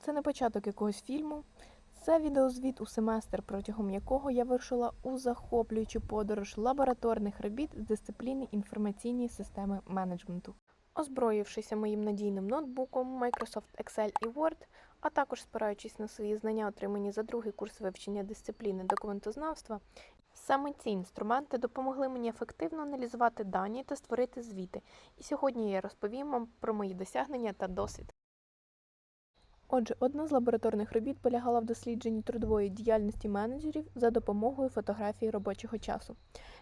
це не початок якогось фільму. Це відеозвіт у семестр, протягом якого я вирушила у захоплюючу подорож лабораторних робіт з дисципліни інформаційні системи менеджменту. Озброївшися моїм надійним ноутбуком Microsoft Excel і Word, а також спираючись на свої знання, отримані за другий курс вивчення дисципліни документознавства, саме ці інструменти допомогли мені ефективно аналізувати дані та створити звіти. І сьогодні я розповім вам про мої досягнення та досвід. Отже, одна з лабораторних робіт полягала в дослідженні трудової діяльності менеджерів за допомогою фотографії робочого часу.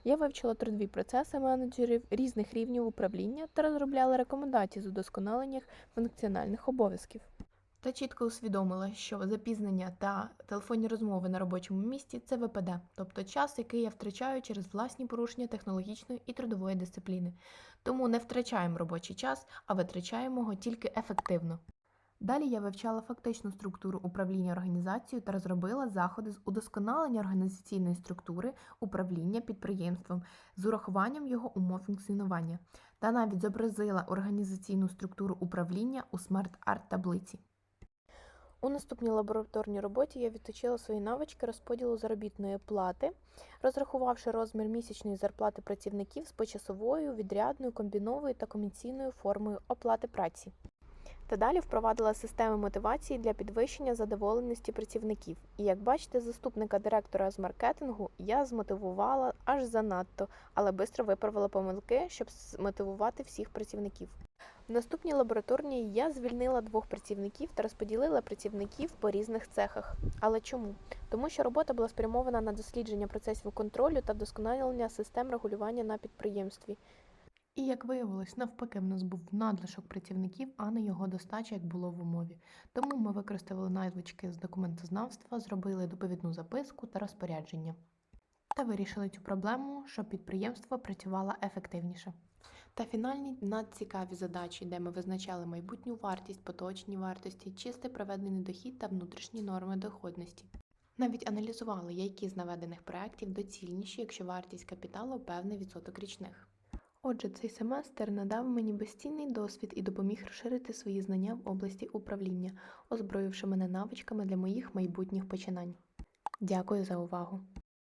Я вивчила трудові процеси менеджерів різних рівнів управління та розробляла рекомендації з удосконалення функціональних обов'язків. Та чітко усвідомила, що запізнення та телефонні розмови на робочому місці це ВПД, тобто час, який я втрачаю через власні порушення технологічної і трудової дисципліни. Тому не втрачаємо робочий час, а витрачаємо його тільки ефективно. Далі я вивчала фактичну структуру управління організацією та розробила заходи з удосконалення організаційної структури управління підприємством з урахуванням його умов функціонування, та навіть зобразила організаційну структуру управління у смарт-арт таблиці. У наступній лабораторній роботі я відточила свої навички розподілу заробітної плати, розрахувавши розмір місячної зарплати працівників з почасовою, відрядною, комбіновою та комісійною формою оплати праці. Та далі впровадила системи мотивації для підвищення задоволеності працівників. І як бачите, заступника директора з маркетингу я змотивувала аж занадто, але швидко виправила помилки, щоб змотивувати всіх працівників. В наступній лабораторній я звільнила двох працівників та розподілила працівників по різних цехах. Але чому? Тому що робота була спрямована на дослідження процесів контролю та вдосконалення систем регулювання на підприємстві. І як виявилось, навпаки, в нас був надлишок працівників, а не його достача, як було в умові. Тому ми використали навички з документознавства, зробили доповідну записку та розпорядження. Та вирішили цю проблему, щоб підприємство працювало ефективніше. Та фінальні надцікаві задачі, де ми визначали майбутню вартість, поточні вартості, чистий проведений дохід та внутрішні норми доходності. Навіть аналізували, які з наведених проєктів доцільніші, якщо вартість капіталу певний відсоток річних. Отже, цей семестр надав мені безцінний досвід і допоміг розширити свої знання в області управління, озброївши мене навичками для моїх майбутніх починань. Дякую за увагу!